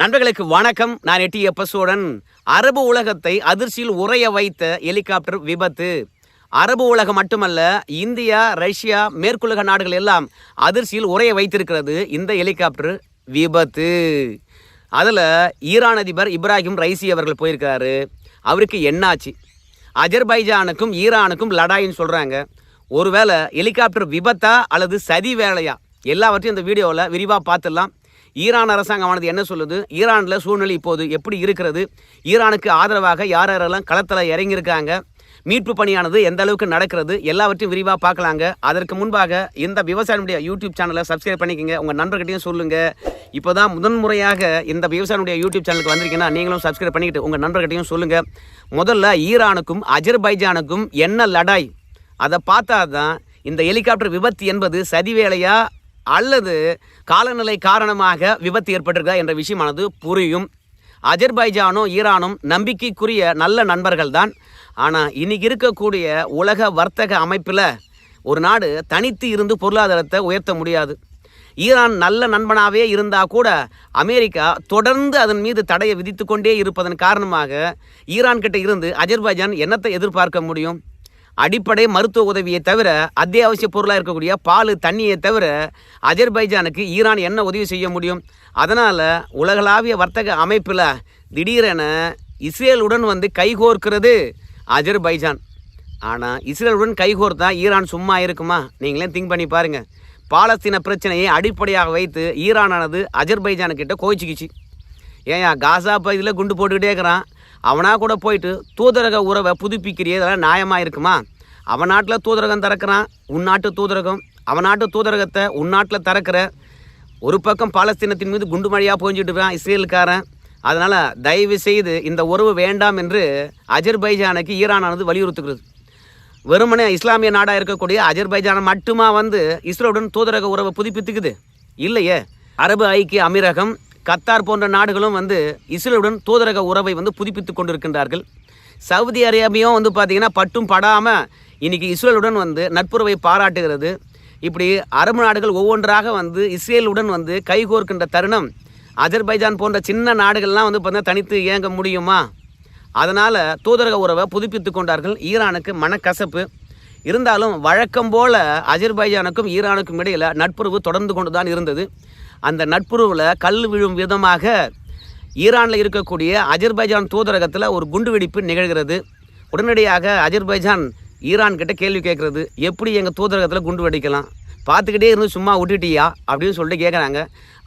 நண்பர்களுக்கு வணக்கம். நான் எட்டி எப்பசோடன் அரபு உலகத்தை அதிர்ச்சியில் உறைய வைத்த ஹெலிகாப்டர் விபத்து. அரபு உலகம் மட்டுமல்ல இந்தியா ரஷ்யா மேற்குலக நாடுகள் எல்லாம் அதிர்ச்சியில் உறைய வைத்திருக்கிறது இந்த ஹெலிகாப்டர் விபத்து. அதில் ஈரான் அதிபர் இப்ராஹிம் ரைசி அவர்கள் போயிருக்காரு அவருக்கு என்னாச்சு? அஜர்பைஜானுக்கும் ஈரானுக்கும் லடாயின்னு சொல்கிறாங்க ஒருவேளை ஹெலிகாப்டர் விபத்தா அல்லது சதி வேலையா? எல்லாவற்றையும் இந்த வீடியோவில் விரிவாக பார்த்துடலாம். ஈரான் அரசாங்கமானது என்ன சொல்லுது? ஈரானில் சூழ்நிலை இப்போது எப்படி இருக்கிறது? ஈரானுக்கு ஆதரவாக யார் யாரெல்லாம் களத்தில் இறங்கியிருக்காங்க? மீட்பு பணியானது எந்த அளவுக்கு நடக்கிறது? எல்லாவற்றையும் விரிவாக பார்க்கலாங்க. அதற்கு முன்பாக இந்த விவசாயினுடைய யூடியூப் சேனலை சப்ஸ்கிரைப் பண்ணிக்கங்க. உங்கள் நண்பர்கிட்டையும் சொல்லுங்கள் இப்போ தான் முதன்முறையாக இந்த விவசாயினுடைய யூடியூப் சேனலுக்கு வந்திருக்கீங்கன்னா நீங்களும் சப்ஸ்கிரைப் பண்ணிக்கிட்டு உங்கள் நண்பர்கிட்டையும் சொல்லுங்கள் முதல்ல ஈரானுக்கும் அஜர்பைஜானுக்கும் என்ன லடாய்? அதை பார்த்தா தான் இந்த ஹெலிகாப்டர் விபத்து என்பது சதி வேலையா அல்லது காலநிலை காரணமாக விபத்து ஏற்பட்டிருக்கா என்ற விஷயமானது புரியும். அஜர்பைஜானும் ஈரானும் நம்பிக்கைக்குரிய நல்ல நண்பர்கள் தான் ஆனால் இன்னைக்கு இருக்கக்கூடிய உலக வர்த்தக அமைப்பில் ஒரு நாடு தனித்து இருந்து பொருளாதாரத்தை உயர்த்த முடியாது. ஈரான் நல்ல நண்பனாகவே இருந்தால் கூட அமெரிக்கா தொடர்ந்து அதன் மீது தடையை விதித்து கொண்டே இருப்பதன் காரணமாக ஈரான் கிட்ட இருந்து அஜர்பைஜான் என்னத்தை எதிர்பார்க்க முடியும்? அடிப்படை மருத்துவ உதவியை தவிர அத்தியாவசிய பொருளாக இருக்கக்கூடிய பால் தண்ணியை தவிர அஜர்பைஜானுக்கு ஈரான் என்ன உதவி செய்ய முடியும்? அதனால் உலகளாவிய வர்த்தக அமைப்பில் திடீரென இஸ்ரேலுடன் வந்து கைகோர்க்கிறது அஜர்பைஜான். ஆனால் இஸ்ரேலுடன் கைகோர்த்தா ஈரான் சும்மா இருக்குமா? நீங்களே திங்க் பண்ணி பாருங்கள் பாலஸ்தீன பிரச்சனையை அடிப்படையாக வைத்து ஈரானானது அஜர்பைஜானுக்கிட்ட கோச்சிக்கிச்சு ஏன் காசா பகுதியில் குண்டு போட்டுக்கிட்டே இருக்கிறான். அவனாக கூட போயிட்டு தூதரக உறவை புதுப்பிக்கிறிய இதெல்லாம் நியாயமாக இருக்குமா? அவன் நாட்டில் தூதரகம் திறக்கிறான் உன் நாட்டு தூதரகம். அவன் நாட்டு தூதரகத்தை உன் நாட்டில் திறக்கிற ஒரு பக்கம் பாலஸ்தீனத்தின் மீது குண்டு மழையாக போஞ்சிட்டு இஸ்ரேலுக்காரன். அதனால் தயவு செய்து இந்த உறவு வேண்டாம் என்று அஜர்பைஜானுக்கு ஈரானானது வலியுறுத்துகிறது. வெறுமனே இஸ்லாமிய நாடாக இருக்கக்கூடிய அஜர்பைஜான் மட்டுமா வந்து இஸ்ரோவுடன் தூதரக உறவை புதுப்பித்துக்குது? இல்லையே. அரபு ஐக்கிய அமீரகம் கத்தார் போன்ற நாடுகளும் வந்து இஸ்ரேலுடன் தூதரக உறவை வந்து புதுப்பித்து கொண்டிருக்கின்றார்கள். சவுதி அரேபியாவும் வந்து பார்த்திங்கன்னா பட்டும் படாமல் இன்றைக்கி இஸ்ரேலுடன் வந்து நட்புறவை பாராட்டுகிறது. இப்படி அரபு நாடுகள் ஒவ்வொன்றாக வந்து இஸ்ரேலுடன் வந்து கைகோர்க்கின்ற தருணம் அஜர்பைஜான் போன்ற சின்ன நாடுகள்லாம் வந்து பார்த்தீங்கன்னா தனித்து இயங்க முடியுமா? அதனால் தூதரக உறவை புதுப்பித்து கொண்டார்கள். ஈரானுக்கு மனக்கசப்பு. இருந்தாலும் வழக்கம் போல் அஜர்பைஜானுக்கும் ஈரானுக்கும் இடையில் நட்புறவு தொடர்ந்து கொண்டு தான் இருந்தது. அந்த நட்புறவில் கல் விழும் விதமாக ஈரானில் இருக்கக்கூடிய அஜர்பைஜான் தூதரகத்தில் ஒரு குண்டு வெடிப்பு நிகழ்கிறது. உடனடியாக அஜர்பைஜான் ஈரான் கிட்ட கேள்வி கேட்குறது எப்படி எங்கள் தூதரகத்தில் குண்டு வெடிக்கலாம்? பார்த்துக்கிட்டே இருந்து சும்மா விட்டுட்டியா? அப்படின்னு சொல்லிட்டு கேட்குறாங்க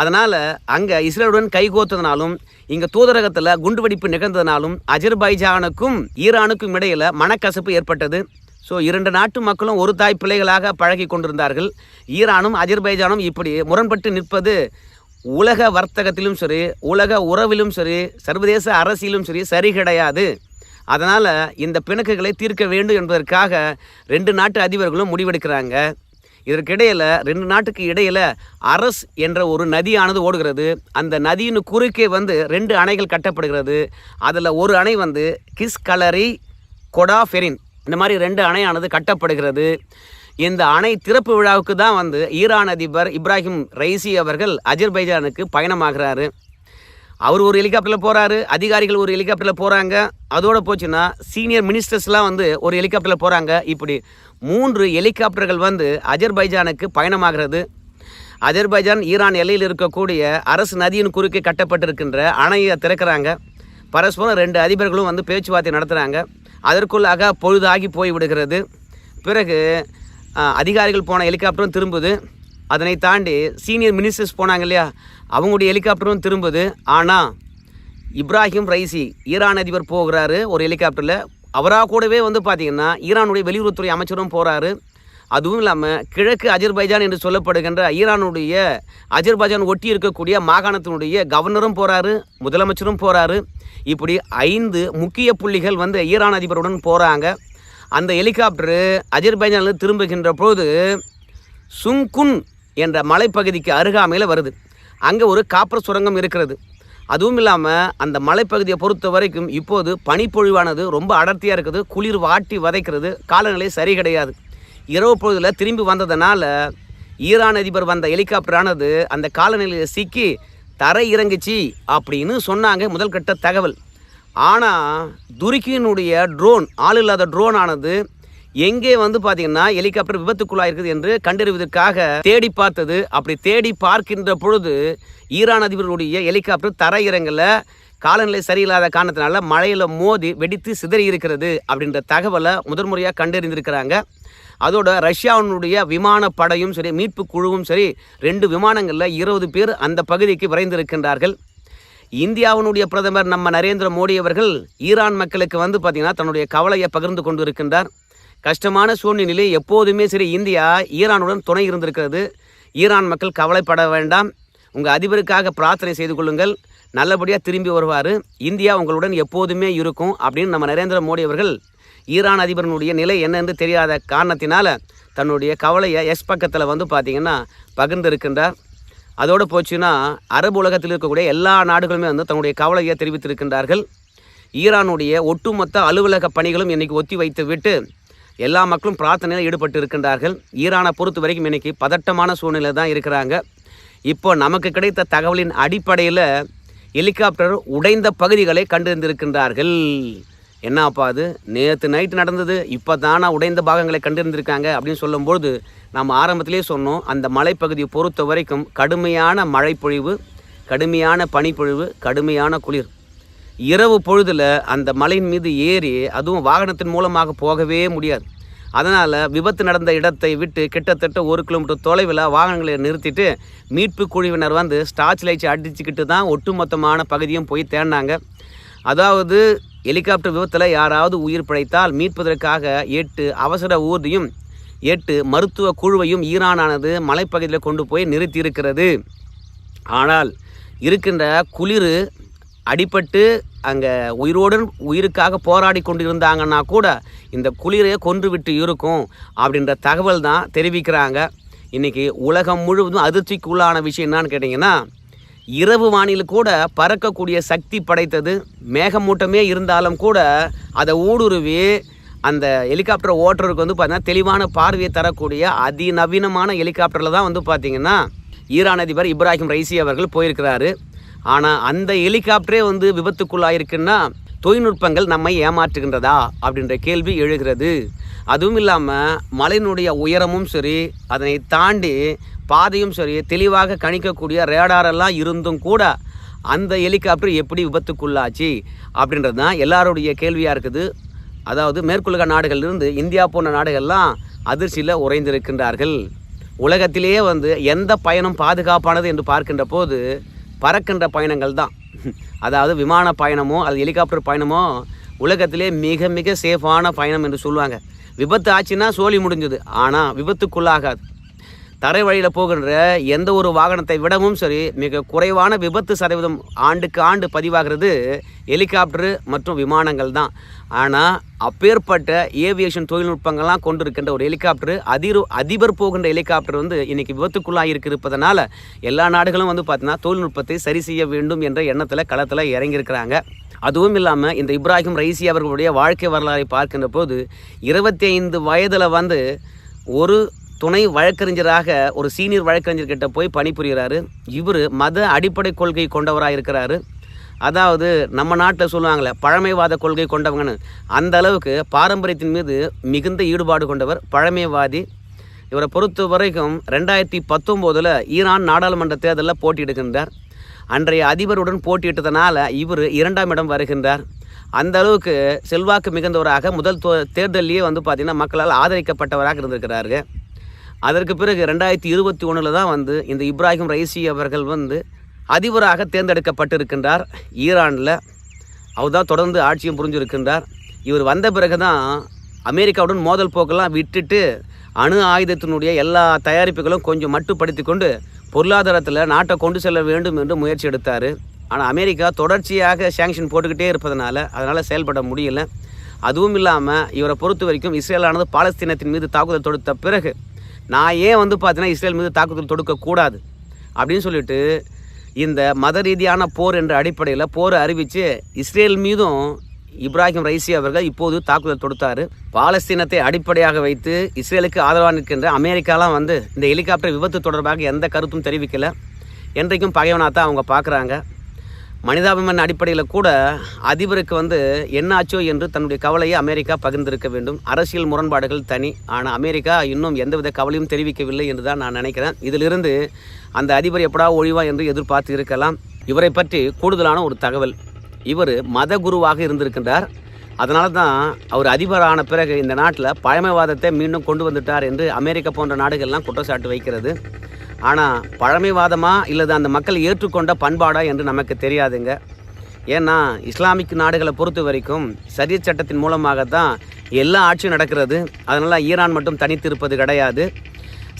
அதனால் அங்கே இஸ்ரேலுடன் கைகோத்ததுனாலும் இங்கே தூதரகத்தில் குண்டு வெடிப்பு நிகழ்ந்ததுனாலும் அஜர்பைஜானுக்கும் ஈரானுக்கும் இடையில் மனக்கசப்பு ஏற்பட்டது. ஸோ இரண்டு நாட்டு மக்களும் ஒரு தாய் பிள்ளைகளாக பழகி கொண்டிருந்தார்கள். ஈரானும் அஜர்பைஜானும் இப்படி முரண்பட்டு நிற்பது உலக வர்த்தகத்திலும் சரி உலக உறவிலும் சரி சர்வதேச அரசியலும் சரி சரி கிடையாது. அதனால் இந்த பிணக்குகளை தீர்க்க வேண்டும் என்பதற்காக ரெண்டு நாட்டு அதிபர்களும் முடிவெடுக்கிறாங்க. இதற்கிடையில் ரெண்டு நாட்டுக்கு இடையில் அரஸ் என்ற ஒரு நதியானது ஓடுகிறது. அந்த நதியின் குறுக்கே வந்து ரெண்டு அணைகள் கட்டப்படுகிறது. அதில் ஒரு அணை வந்து கிஸ் கலரி கொடாஃபெரின் இந்த மாதிரி ரெண்டு அணையானது கட்டப்படுகிறது. இந்த அணை திறப்பு விழாவுக்கு தான் வந்து ஈரான் அதிபர் இப்ராஹிம் ரைசி அவர்கள் அஜர்பைஜானுக்கு பயணமாகிறாரு. அவர் ஒரு ஹெலிகாப்டரில் போகிறாரு அதிகாரிகள் ஒரு ஹெலிகாப்டரில் போகிறாங்க அதோடு போச்சுன்னா சீனியர் மினிஸ்டர்ஸ்லாம் வந்து ஒரு ஹெலிகாப்டரில் போகிறாங்க இப்படி மூன்று ஹெலிகாப்டர்கள் வந்து அஜர்பைஜானுக்கு பயணமாகிறது. அஜர்பைஜான் ஈரான் எல்லையில் இருக்கக்கூடிய அரசு நதியின் குறுக்கே கட்டப்பட்டிருக்கின்ற அணையை திறக்கிறாங்க. பரஸ்பரம் ரெண்டு அதிபர்களும் வந்து பேச்சுவார்த்தை நடத்துகிறாங்க அதற்குள்ளாக பொழுதாகி போய் விடுகிறது பிறகு அதிகாரிகள் போன ஹெலிகாப்டரும் திரும்புது. அதனை தாண்டி சீனியர் மினிஸ்டர்ஸ் போனாங்க இல்லையா? அவங்களுடைய ஹெலிகாப்டரும் திரும்புது. ஆனால் இப்ராஹிம் ரைசி ஈரான் அதிபர் போகிறாரு ஒரு ஹெலிகாப்டரில் அவராக கூடவே வந்து பார்த்திங்கன்னா ஈரானுடைய வெளியுறவுத்துறை அமைச்சரும் போகிறாரு அதுவும் இல்லாமல் கிழக்கு அஜர்பைஜான் என்று சொல்லப்படுகின்ற ஈரானுடைய அஜர்பைஜான் ஒட்டி இருக்கக்கூடிய மாகாணத்தினுடைய கவர்னரும் போகிறாரு முதலமைச்சரும் போகிறாரு இப்படி ஐந்து முக்கிய புள்ளிகள் வந்து ஈரான் அதிபருடன் போகிறாங்க அந்த ஹெலிகாப்டரு அஜர்பைஜானில் திரும்புகின்ற போது சுங்குன் என்ற மலைப்பகுதிக்கு அருகாமையில் வருது. அங்கே ஒரு காப்பர் சுரங்கம் இருக்கிறது. அதுவும் இல்லாமல் அந்த மலைப்பகுதியை பொறுத்த வரைக்கும் இப்போது பனிப்பொழிவானது ரொம்ப அடர்த்தியாக இருக்குது. குளிர் வாட்டி வதைக்கிறது. காலநிலை சரி கிடையாது. இரவு பொழுதில் திரும்பி வந்ததுனால ஈரான் அதிபர் வந்த ஹெலிகாப்டரானது அந்த காலநிலையில் சிக்கி தரை இறங்குச்சு அப்படின்னு சொன்னாங்க முதல் கட்ட தகவல். ஆனால் துருக்கியினுடைய ட்ரோன் ஆள் இல்லாத ட்ரோன் ஆனது எங்கே வந்து பார்த்தீங்கன்னா ஹெலிகாப்டர் விபத்துக்குள்ளாயிருக்குது என்று கண்டறிவதற்காக தேடி பார்த்தது. அப்படி தேடி பார்க்கின்ற பொழுது ஈரான் அதிபருடைய ஹெலிகாப்டர் தரையிறங்கல காலநிலை சரியில்லாத காரணத்தினால மழையில் மோதி வெடித்து சிதறி இருக்கிறது அப்படின்ற தகவலை முதன்முறையாக கண்டறிந்திருக்கிறாங்க. அதோட ரஷ்யாவினுடைய விமானப்படையும் சரி மீட்பு குழுவும் சரி ரெண்டு விமானங்களில் இருபது பேர் அந்த பகுதிக்கு விரைந்திருக்கின்றார்கள். இந்தியாவினுடைய பிரதமர் நம்ம நரேந்திர மோடி அவர்கள் ஈரான் மக்களுக்கு வந்து பார்த்திங்கன்னா தன்னுடைய கவலையை பகிர்ந்து கொண்டு இருக்கின்றார் கஷ்டமான சூழ்நிலையிலே எப்போதுமே சரி இந்தியா ஈரானுடன் துணை இருந்திருக்கிறது. ஈரான் மக்கள் கவலைப்பட வேண்டாம். உங்கள் அதிபருக்காக பிரார்த்தனை செய்து கொள்ளுங்கள். நல்லபடியாக திரும்பி வருவார். இந்தியா உங்களுடன் எப்போதுமே இருக்கும் அப்படின்னு நம்ம நரேந்திர மோடி அவர்கள் ஈரான் அதிபரனுடைய நிலை என்னென்று தெரியாத காரணத்தினால் தன்னுடைய கவலையை எஸ் பக்கத்தில் வந்து பார்த்திங்கன்னா பகிர்ந்திருக்கின்றார். அதோடு போச்சுன்னா அரபு உலகத்தில் இருக்கக்கூடிய எல்லா நாடுகளுமே வந்து தன்னுடைய கவலையை தெரிவித்திருக்கின்றார்கள். ஈரானுடைய ஒட்டுமொத்த அலுவலக பணிகளும் இன்றைக்கி ஒத்தி வைத்து விட்டு எல்லா மக்களும் பிரார்த்தனையில் ஈடுபட்டு இருக்கின்றார்கள் ஈரானை பொறுத்த வரைக்கும் இன்றைக்கி பதட்டமான சூழ்நிலை தான் இருக்கிறாங்க. இப்போ நமக்கு கிடைத்த தகவலின் அடிப்படையில் ஹெலிகாப்டர் உடைந்த பகுதிகளை கண்டறிந்திருக்கின்றார்கள். என்னப்பா அது? நேற்று நைட்டு நடந்தது. இப்போ தானா உடைந்த பாகங்களை கண்டிருந்திருக்காங்க அப்படின்னு சொல்லும்பொழுது நம்ம ஆரம்பத்திலே சொன்னோம் அந்த மலைப்பகுதியை பொறுத்த வரைக்கும் கடுமையான மழைப்பொழிவு கடுமையான பனிப்பொழிவு கடுமையான குளிர். இரவு பொழுதில் அந்த மலையின் மீது ஏறி அதுவும் வாகனத்தின் மூலமாக போகவே முடியாது. அதனால் விபத்து நடந்த இடத்தை விட்டு கிட்டத்தட்ட ஒரு கிலோமீட்டர் தொலைவில் வாகனங்களை நிறுத்திட்டு மீட்பு குழுவினர் வந்து ஸ்டார்ச் லைட்ஸ் அடிச்சுக்கிட்டு தான் ஒட்டுமொத்தமான பகுதியும் போய் தேடினாங்க. அதாவது ஹெலிகாப்டர் விபத்தில் யாராவது உயிர் பிழைத்தால் மீட்பதற்காக எட்டு அவசர ஊர்தியும் எட்டு மருத்துவ குழுவையும் ஈரானானது மலைப்பகுதியில் கொண்டு போய் நிறுத்தி இருக்கிறது ஆனால் இருக்கின்ற குளிர் அடிபட்டு அங்கே உயிரோடு உயிருக்காக போராடி கொண்டு இருந்தாங்கன்னா கூட இந்த குளிரையே கொன்று விட்டு இருக்கும் அப்படின்ற தகவல் தான் தெரிவிக்கிறாங்க. இன்றைக்கி உலகம் முழுவதும் அதிர்ச்சிக்கு உள்ளான விஷயம் என்னான்னு கேட்டிங்கன்னா இரவு வானில் கூட பறக்கக்கூடிய சக்தி படைத்தது. மேகமூட்டமே இருந்தாலும் கூட அதை ஊடுருவி அந்த ஹெலிகாப்டர் ஓட்டுறதுக்கு வந்து பார்த்தீங்கன்னா தெளிவான பார்வையை தரக்கூடிய அதிநவீனமான ஹெலிகாப்டரில் தான் வந்து பார்த்திங்கன்னா ஈரான் அதிபர் இப்ராஹிம் ரைசி அவர்கள் போயிருக்கிறாரு. ஆனால் அந்த ஹெலிகாப்டரே வந்து விபத்துக்குள்ளாயிருக்குன்னா தொழில்நுட்பங்கள் நம்மை ஏமாற்றுகின்றதா அப்படின்ற கேள்வி எழுகிறது. அதுவும் இல்லாமல் மலையினுடைய உயரமும் சரி அதனை தாண்டி பாதையும் சரி தெளிவாக கணிக்கக்கூடிய ரேடாரெல்லாம் இருந்தும் கூட அந்த ஹெலிகாப்டர் எப்படி விபத்துக்குள்ளாச்சு அப்படின்றது தான் எல்லாருடைய கேள்வியாக இருக்குது. அதாவது மேற்குலக நாடுகளிலிருந்து இந்தியா போன்ற நாடுகள்லாம் அதிர்ச்சியில் உறைந்திருக்கின்றார்கள். உலகத்திலேயே வந்து எந்த பயணம் பாதுகாப்பானது என்று பார்க்கின்ற போது பறக்கின்ற பயணங்கள் தான். அதாவது விமான பயணமோ அது ஹெலிகாப்டர் பயணமோ உலகத்திலே மிக மிக சேஃபான பயணம் என்று சொல்லுவாங்க. விபத்து ஆச்சுன்னா சோழி முடிஞ்சது. ஆனால் விபத்துக்குள்ளாகாது. தரை வழியில் போகின்ற எந்த ஒரு வாகனத்தை விடவும் சரி மிக குறைவான விபத்து சதவீதம் ஆண்டுக்கு ஆண்டு பதிவாகிறது ஹெலிகாப்டரு மற்றும் விமானங்கள் தான். ஆனால் அப்பேற்பட்ட ஏவியேஷன் தொழில்நுட்பங்கள்லாம் கொண்டிருக்கின்ற ஒரு ஹெலிகாப்டர் அதிர் அதிபர் போகின்ற ஹெலிகாப்டர் வந்து இன்றைக்கி விபத்துக்குள்ளாக இருப்பதனால எல்லா நாடுகளும் வந்து பார்த்தீங்கன்னா தொழில்நுட்பத்தை சரி செய்ய வேண்டும் என்ற எண்ணத்தில் களத்தில் இறங்கியிருக்கிறாங்க. அதுவும் இல்லாமல் இந்த இப்ராஹிம் ரைசி அவர்களுடைய வாழ்க்கை வரலாறை பார்க்கின்ற போது இருபத்தி ஐந்து வயதில் வந்து ஒரு துணை வழக்கறிஞராக ஒரு சீனியர் வழக்கறிஞர்கிட்ட போய் பணிபுரிகிறாரு. இவர் மத அடிப்படை கொள்கை கொண்டவராக இருக்கிறாரு அதாவது நம்ம நாட்டில் சொல்லுவாங்களே பழமைவாத கொள்கை கொண்டவங்கன்னு. அந்த அளவுக்கு பாரம்பரியத்தின் மீது மிகுந்த ஈடுபாடு கொண்டவர் பழமைவாதி. இவரை பொறுத்த வரைக்கும் ரெண்டாயிரத்தி பத்தொம்போதில் ஈரான் நாடாளுமன்ற தேர்தலில் போட்டியிடுகின்றார். அன்றைய அதிபருடன் போட்டியிட்டதனால் இவர் இரண்டாம் இடம் வருகின்றார். அந்த அளவுக்கு செல்வாக்கு மிகுந்தவராக முதல் தோ தேர்தலிலேயே வந்து பார்த்திங்கன்னா மக்களால் ஆதரிக்கப்பட்டவராக இருந்திருக்கிறாரு அதற்கு பிறகு ரெண்டாயிரத்தி இருபத்தி ஒன்றில் தான் வந்து இந்த இப்ராஹிம் ரைசி அவர்கள் வந்து அதிபராக தேர்ந்தெடுக்கப்பட்டிருக்கின்றார் ஈரானில். அவர் தான் தொடர்ந்து ஆட்சியும் புரிஞ்சிருக்கின்றார். இவர் வந்த பிறகு தான் அமெரிக்காவுடன் மோதல் போக்கெல்லாம் விட்டுட்டு அணு ஆயுதத்தினுடைய எல்லா தயாரிப்புகளும் கொஞ்சம் மட்டுப்படுத்தி கொண்டு பொருளாதாரத்தில் நாட்டை கொண்டு செல்ல வேண்டும் என்று முயற்சி எடுத்தார். ஆனால் அமெரிக்கா தொடர்ச்சியாக சேங்ஷன் போட்டுக்கிட்டே இருப்பதனால அதனால் செயல்பட முடியல. அதுவும் இல்லாமல் இவரை பொறுத்த வரைக்கும் இஸ்ரேலானது பாலஸ்தீனத்தின் மீது தாக்குதல் தொடுத்த பிறகு நான் ஏன் வந்து பார்த்தீங்கன்னா இஸ்ரேல் மீது தாக்குதல் தொடுக்கக்கூடாது அப்படின்னு சொல்லிட்டு இந்த மத ரீதியான போர் என்ற அடிப்படையில் போர் அறிவித்து இஸ்ரேல் மீதும் இப்ராஹிம் ரைசி அவர்கள் இப்போது தாக்குதல் தொடுத்தார். பாலஸ்தீனத்தை அடிப்படையாக வைத்து இஸ்ரேலுக்கு ஆதரவாக நிற்கின்ற அமெரிக்காலாம் வந்து இந்த ஹெலிகாப்டர் விபத்து தொடர்பாக எந்த கருத்தும் தெரிவிக்கலை. என்றைக்கும் பகைவனாக தான் அவங்க பார்க்குறாங்க. மனிதாபிமான அடிப்படையில் கூட அதிபருக்கு வந்து என்னாச்சோ என்று தன்னுடைய கவலையை அமெரிக்கா பகிர்ந்திருக்க வேண்டும். அரசியல் முரண்பாடுகள் தனி. ஆனால் அமெரிக்கா இன்னும் எந்தவித கவலையும் தெரிவிக்கவில்லை என்று தான் நான் நினைக்கிறேன். இதிலிருந்து அந்த அதிபர் எப்படா ஒழிவா என்று எதிர்பார்த்து இருக்கலாம். இவரை பற்றி கூடுதலான ஒரு தகவல். இவர் மத குருவாக இருந்திருக்கின்றார். அதனால தான் அவர் அதிபரான பிறகு இந்த நாட்டில் பழமைவாதத்தை மீண்டும் கொண்டு வந்துட்டார் என்று அமெரிக்கா போன்ற நாடுகள்லாம் குற்றச்சாட்டு வைக்கிறது. ஆனால் பழமைவாதமா இல்லது அந்த மக்கள் ஏற்றுக்கொண்ட பண்பாடா என்று நமக்கு தெரியாதுங்க. ஏன்னா இஸ்லாமிக் நாடுகளை பொறுத்த வரைக்கும் சரிய சட்டத்தின் மூலமாக தான் எல்லா ஆட்சியும் நடக்கிறது. அதனால் ஈரான் மட்டும் தனித்து இருப்பது கிடையாது.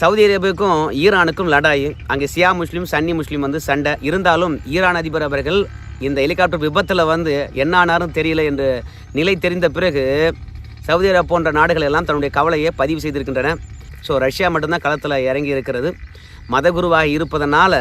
சவுதி அரேபியாவுக்கும் ஈரானுக்கும் லடாய். அங்கே சியா முஸ்லீம் சன்னி முஸ்லீம் வந்து சண்டை. இருந்தாலும் ஈரான் அதிபர் அவர்கள் இந்த ஹெலிகாப்டர் விபத்தில் வந்து என்ன ஆனாரும் தெரியல என்று நிலை தெரிந்த பிறகு சவுதி அரேபியா போன்ற நாடுகள் எல்லாம் தன்னுடைய கவலையை பதிவு செய்திருக்கின்றன. ஸோ ரஷ்யா மட்டும்தான் களத்தில் இறங்கி இருக்கிறது மதகுருவாக இருப்பதனால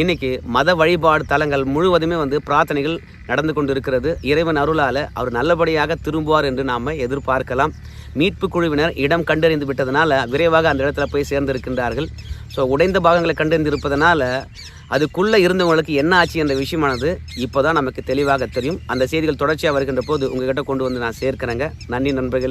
இன்னைக்கு மத வழிபாடு தலங்கள் முழுவதுமே வந்து பிரார்த்தனைகள் நடந்து கொண்டு இருக்கிறது இறைவன் அருளால் அவர் நல்லபடியாக திரும்புவார் என்று நாம் எதிர்பார்க்கலாம். மீட்பு குழுவினர் இடம் கண்டறிந்து விட்டதனால விரைவாக அந்த இடத்துல போய் சேர்ந்திருக்கின்றார்கள். ஸோ உடைந்த பாகங்களை கண்டறிந்து இருப்பதனால அதுக்குள்ளே இருந்தவங்களுக்கு என்ன ஆச்சு என்ற விஷயமானது இப்போ தான் நமக்கு தெளிவாக தெரியும். அந்த செய்திகள் தொடர்ச்சியாக வருகின்ற போது உங்ககிட்ட கொண்டு வந்து நான் சேர்க்கிறேங்க. நன்றி நண்பர்களே.